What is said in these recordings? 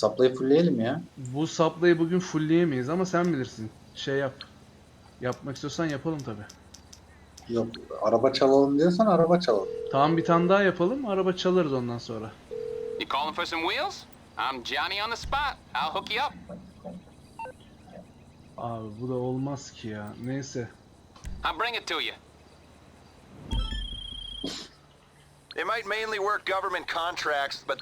Supply'ı fullleyelim ya. Bu saplayı bugün fullleyemeyiz ama sen bilirsin. Şey yap. Yapmak istiyorsan yapalım tabi. Yok araba çalalım diyorsan araba çalalım. Tamam bir tane daha yapalım. Araba çalarız ondan sonra. You calling for some wheels? I'm Johnny on the spot. I'll hook you up. Abi bu da olmaz ki ya. Neyse. I'll bring it to you. It might mainly work government contracts, but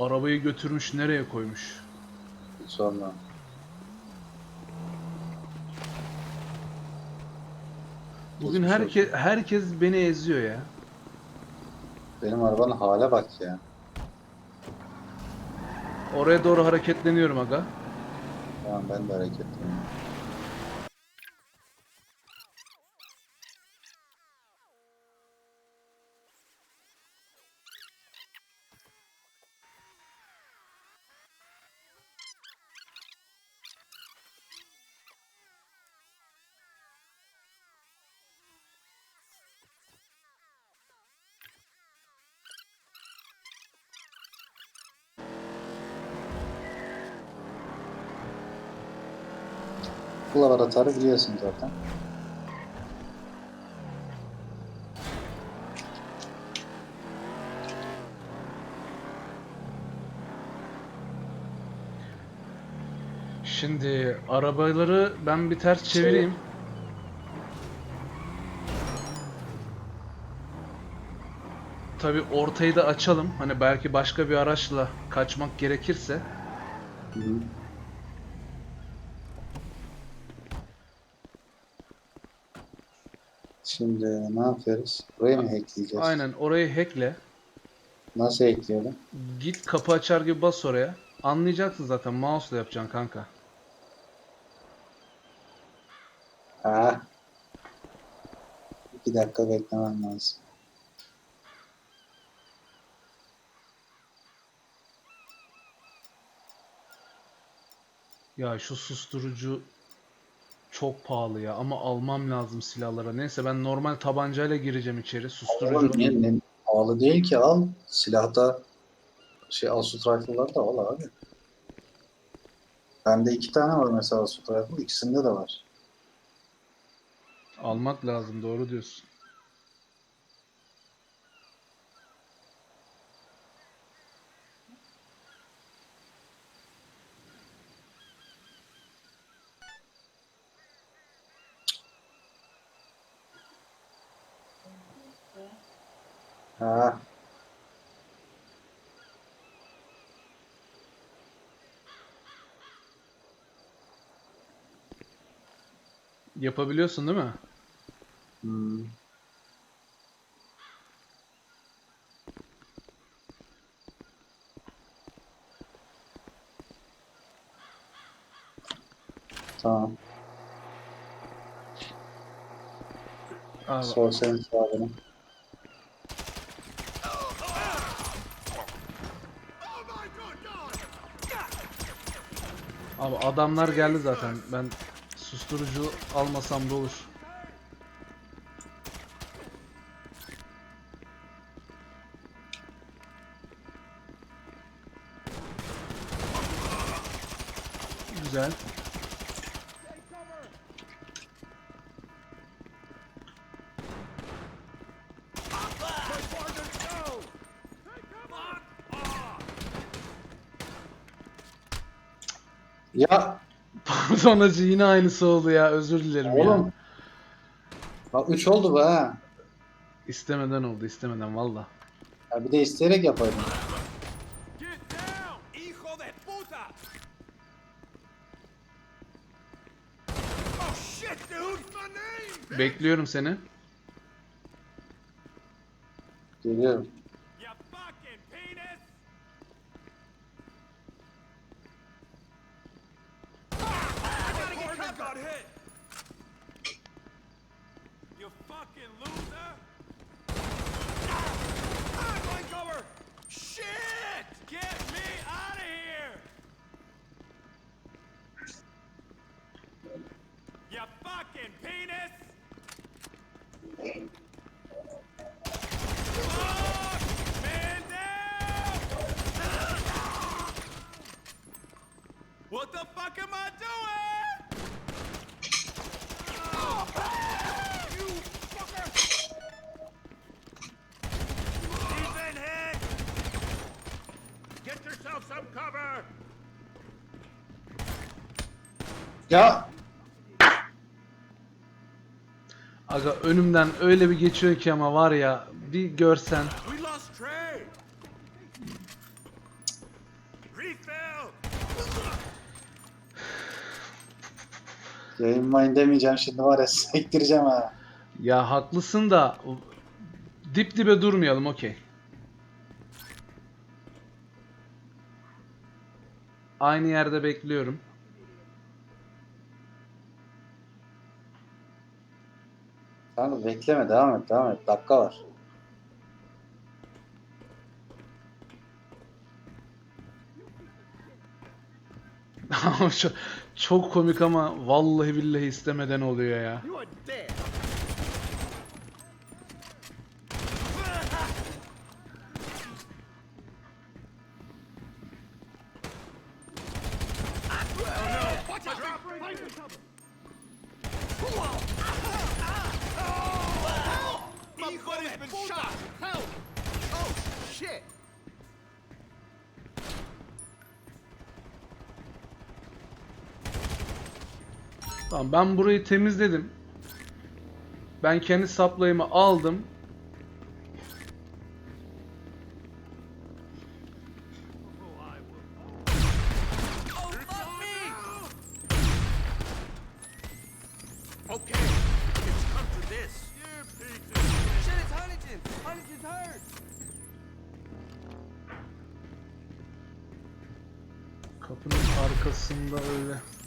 arabayı götürmüş nereye koymuş? Sonra. Bugün Geçmiş herkes herkes beni eziyor ya. Benim arabanın hale bak ya. Oraya doğru hareketleniyorum aga. Tamam ben de hareketliyim. Bu laboratuvarı biliyorsun zaten. Şimdi arabaları ben bir ters çevireyim. Tabi ortayı da açalım. Hani belki başka bir araçla kaçmak gerekirse. Hı hı. Şimdi ne yapıyoruz? Burayı mı hackleyeceğiz? Aynen orayı hackle. Nasıl hackleyelim? Git kapı açar gibi bas oraya. Anlayacaksın zaten mouse'la yapacaksın kanka. Ha. İki dakika beklemem lazım. Ya şu susturucu çok pahalı ya ama almam lazım silahlara. Neyse ben normal tabancayla gireceğim içeri Oğlum susturucu. ne, ne, pahalı değil ki al. Silahta şey Assault Rifle'lar da al abi. Bende iki tane var mesela Assault Rifle. ikisinde de var. Almak lazım doğru diyorsun. Ha. Yapabiliyorsun değil mi? Hmm. Tamam. Abi, Sol senin sağ benim. Abi adamlar geldi zaten. Ben susturucu almasam da olur. Güzel. Ya Pardon hacı yine aynısı oldu ya. Özür dilerim ya. oğlum. Bak 3 oldu be ha. İstemeden oldu istemeden valla. Ya bir de isteyerek name! Bekliyorum seni. Geliyorum. Ah, got hit! You fucking loser! Ah, flank cover! Shit! Get me out of here! You fucking penis! Ya Aga önümden öyle bir geçiyor ki ama var ya bir görsen. We lost Trey. Refill. yayın mayın demeyeceğim şimdi var ya sektireceğim ha. Ya haklısın da dip dibe durmayalım okey. Aynı yerde bekliyorum. Kanka bekleme devam et devam et. Dakika var. Çok komik ama vallahi billahi istemeden oluyor ya. Tamam ben burayı temizledim. Ben kendi saplayımı aldım. Oh, fuck me!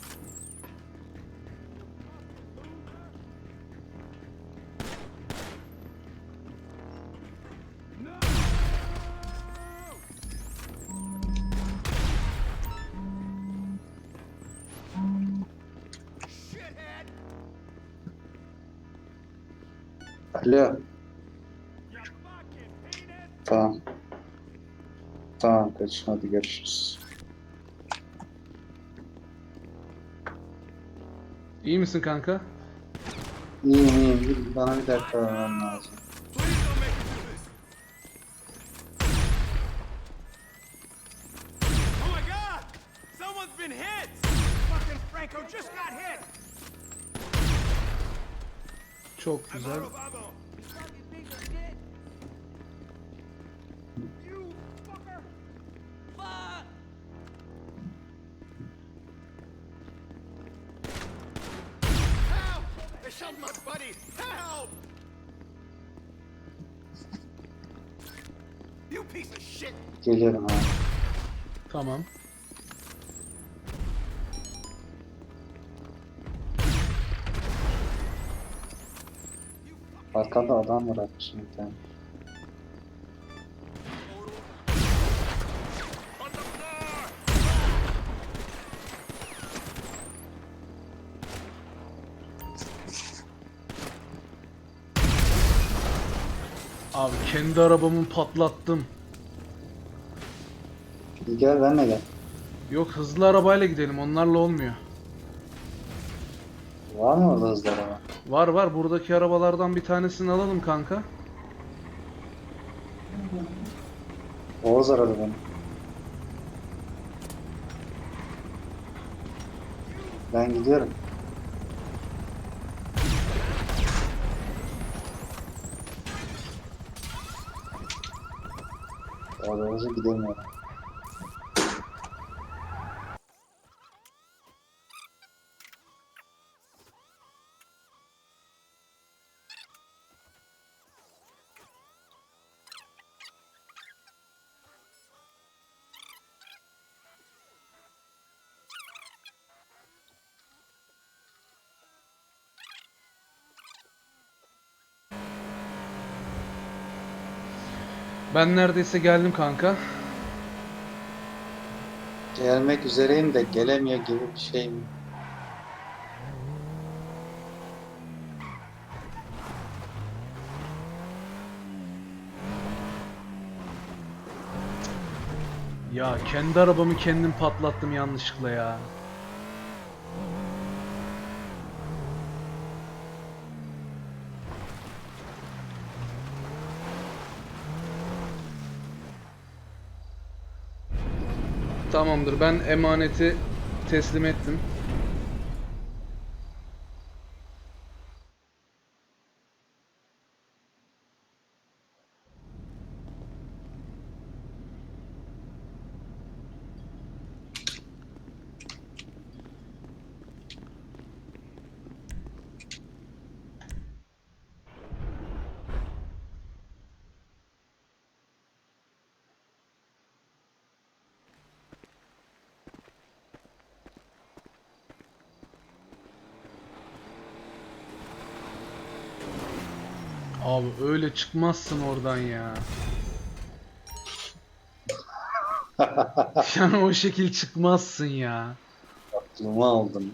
Alo. Tamam. Tamam kaçın hadi görüşürüz. İyi misin kanka? İyiyim iyiyim. Bana bir dakika vermem lazım. Oh my god! Someone's been hit! Fucking Franco just got hit! Of shit! Geliyorum ha. Tamam. Arkada adam var atmışım bir tane. Abi kendi arabamı patlattım. Gel benle gel. Yok hızlı arabayla gidelim onlarla olmuyor. Var mı orada hızlı araba? Var var buradaki arabalardan bir tanesini alalım kanka. Oğuz aradı beni. Ben gidiyorum. Arabamıza gidemiyorum. Ben neredeyse geldim kanka. Gelmek üzereyim de gelemiyor gibi bir şey mi? Ya kendi arabamı kendim patlattım yanlışlıkla ya. Tamamdır ben emaneti teslim ettim. Abi öyle çıkmazsın oradan ya. yani o şekil çıkmazsın ya. Aklımı aldın.